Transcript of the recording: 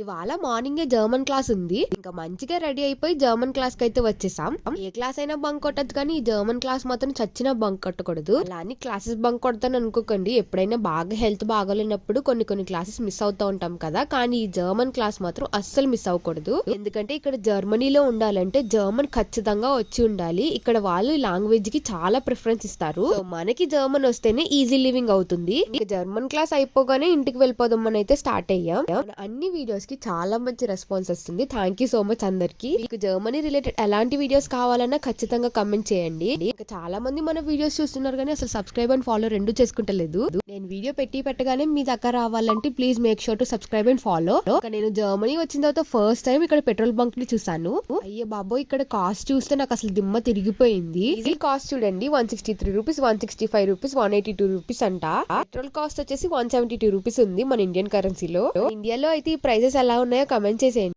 ఇవాళ మార్నింగే German class ఉంది. ఇంకా మంచిగా రెడీ అయిపోయి జర్మన్ క్లాస్కి అయితే వచ్చేసాం. ఏ క్లాస్ అయినా బంక్ కొట్టదు కానీ ఈ జర్మన్ క్లాస్ మాత్రం చచ్చిన బంక్ కొట్టకూడదు. అలా అని క్లాసెస్ బంక్ కొడతాను అనుకోకండి. ఎప్పుడైనా బాగా హెల్త్ బాగోలేనప్పుడు కొన్ని కొన్ని క్లాసెస్ మిస్ అవుతూ ఉంటాం కదా. కానీ ఈ జర్మన్ క్లాస్ మాత్రం అస్సలు మిస్ అవ్వకూడదు. ఎందుకంటే ఇక్కడ జర్మనీలో ఉండాలంటే జర్మన్ ఖచ్చితంగా వచ్చి ఉండాలి. ఇక్కడ వాళ్ళు ఈ లాంగ్వేజ్కి చాలా ప్రిఫరెన్స్ ఇస్తారు. మనకి జర్మన్ వస్తేనే ఈజీ లివింగ్ అవుతుంది. జర్మన్ క్లాస్ అయిపోగానే ఇంటికి వెళ్ళిపోదాం అని అయితే స్టార్ట్ అయ్యాం. అన్ని వీడియోస్ కి చాలా మంచి రెస్పాన్స్ వస్తుంది. థ్యాంక్ యూ సో మచ్ అందరికి. మీకు జర్మనీ రిలేటెడ్ ఎలాంటి వీడియోస్ కావాలన్నా ఖచ్చితంగా కమెంట్ చేయండి. ఇంకా చాలా మంది మన వీడియోస్ చూస్తున్నారు కానీ అసలు సబ్స్క్రైబ్ అండ్ ఫాలో రెండు చేసుకుంటలేదు. నేను వీడియో పెట్టి పెట్టగానే మీ దగ్గర రావాలంటే please make sure to subscribe and follow నేను జర్మనీ వచ్చిన తర్వాత ఫస్ట్ టైం ఇక్కడ పెట్రోల్ బంక్ని చూసాను అయ్యే బాబో ఇక్కడ కాస్ట్ చూస్తే నాకు అసలు దిమ్మ తిరిగిపోయింది. ఈ కాస్ట్ చూడండి one sixty three rupees one sixty five rupees one eighty two rupees అంట. పెట్రోల్ కాస్ట్ వచ్చేసి వన్ సెవెంటీ టూ రూపీస్ ఉంది మన ఇండియన్ కరెన్సీలో ఇండియాలో అయితే ఈ ప్రైసెస్ ఎలా ఉన్నాయో కమెంట్ చేసేయండి.